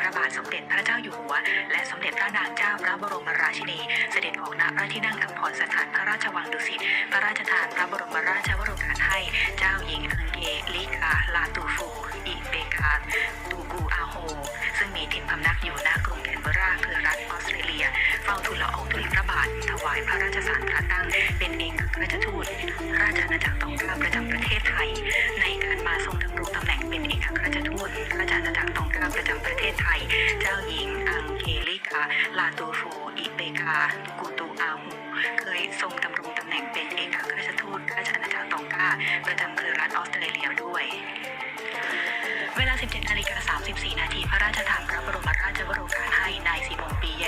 พระบาทสมเด็จพระเจ้าอยู่หัว และสมเด็จพระนางเจ้าพระบรมราชินี เสด็จออกณพระที่นั่งอัมพรสถานพระราชวังดุสิตพระราชทานพระบรมราชวโรกาสให้เจ้าหญิงอังเยลิกาลาตูฟู อิเบกาตูกูอาโฮ ซึ่งมีถิ่นพำนักอยู่ณกรุงแคนเบราคือรัฐออสเตรเลีย เฝ้าทูลละอองธุลีพระบาท ถวายพระราชสารพระตั้ง เป็นเอกอัครราชทูตราชอาณาจักรตองกาประจำประเทศไทย เจ้าหญิงอังเกลิกา ลาตูฟูอิเบกา กูตูอาฮูเคยทรงดำรงตำแหน่งเป็นเอกอัครราชทูตราชอาณาจักรตองกาประจำเครือรัฐออสเตรเลียด้วย เวลา 17นาฬิกา34 นาทีพระราชทานพระบรมราชวโรกาสให้นายซีมงปีแย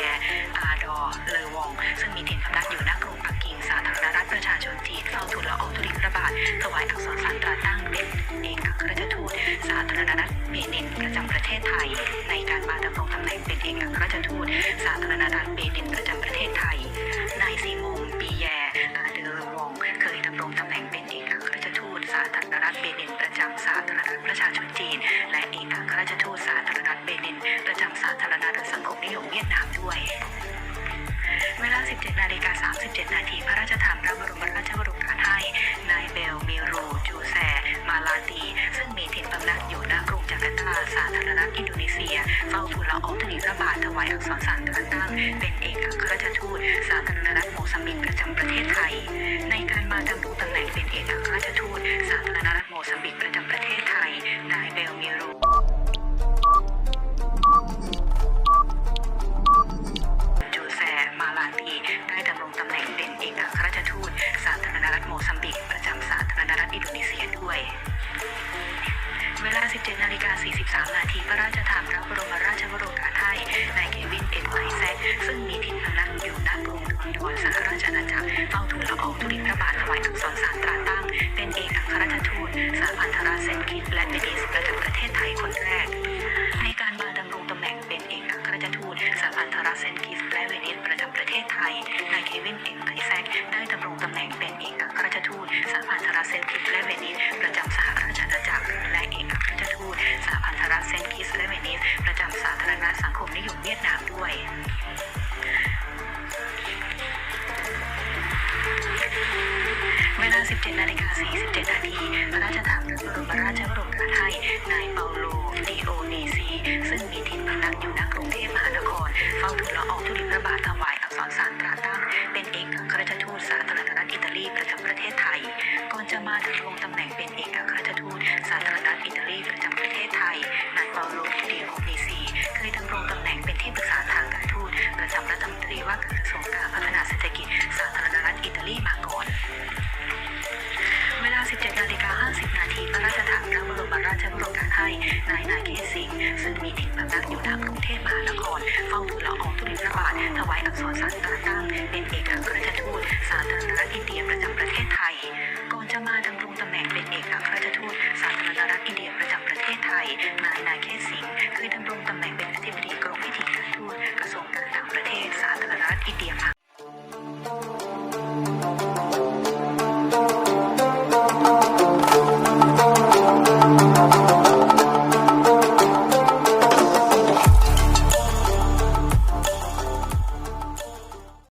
อาดอ เลอวอง ซึ่งมีถิ่นพำนักอยู่ณกรุงปักกิ่งสาธารณรัฐประชาชนจีนเฝ้าทูลละอองธุลีพระบาทถวายอักษรสารตราตั้งเป็นเอกอัครราชทูตสาธารณรัฐเบนินประจำประเทศไทย ราชทูตสาธารณรัฐเบนินประจำประเทศไทย นายซีมงปีแยอาเดอร์วอง เคยดำรงตำแหน่งเป็นเอกอัครราชทูตสาธารณรัฐเบนินประจำสาธารณรัฐประชาชนจีน และเอกอัครราชทูตสาธารณรัฐเบนินประจำสาธารณรัฐสังคมนิยมเวียดนามด้วย เวลา 17 นาฬิกา 37 นาทีพระราชทาน อินโดนีเซียเฝ้าทูลละอองธุลีพระบาทถวายอักษรสารตราตั้งเป็นเอกอัครราชทูตสาธารณรัฐโมซัมบิกประจำประเทศไทย ในการมาดำรงตำแหน่งเป็นเอกอัครราชทูตสาธารณรัฐโมซัมบิกประจำประเทศไทยนายเบลมิรูจูแซมาลาตีได้ดำรงตำแหน่งเป็นเอกอัครราชทูตสาธารณรัฐโมซัมบิกประจำสาธารณรัฐอินโดนีเซียด้วย เวลา 17นาฬิกา43 ราชอาณาจักรเฝ้าทูลละอองธุลีพระบาทถวายอักษรสารตราตั้ง เป็นเอกอัครราชทูตสาพันธรัฐเซนต์คิตและเวนิสประจำประเทศไทยคนแรก ในการมาดำรงตำแหน่งเป็นเอกอัครราชทูตสาพันธรัฐเซนต์คิตและเวนิสประจำประเทศไทยนายเควินเอ็มไอแซคได้ดำรงตำ 17นาฬิกา47นาทีพระราชทานพระบรมราชวโรกาสให้นายเปาโลดิโอเนซี ซึ่งมีถิ่นพำนักอยู่ณกรุงเทพมหานคร เฝ้าทูลละอองธุลีพระบาทถวายอักษรสารตราตั้งเป็นเอกอัครราชทูตสาธารณรัฐอิตาลีประจำประเทศไทย ก่อนจะมาดำรงตำแหน่งเป็นเอกอัครราชทูตสาธารณรัฐอิตาลีประจำประเทศไทย นายเปาโลดิโอเนซี เคยดำรงตำแหน่งเป็นที่ปรึกษาทางการทูตประจำรัฐมนตรีว่าการ มีถิ่นพำนักอยู่ทางกรุงเทพมหานครเฝ้าทูลละอองธุลีพระบาทถวายอักษรศาสตราตั้งเป็นเอกอัครราชทูตสาธารณรัฐอินเดียประจำประเทศไทย ก่อนจะมาดำรงตำแหน่งเป็นเอกอัครราชทูตสาธารณรัฐอินเดียประจำประเทศไทยนายนาเคส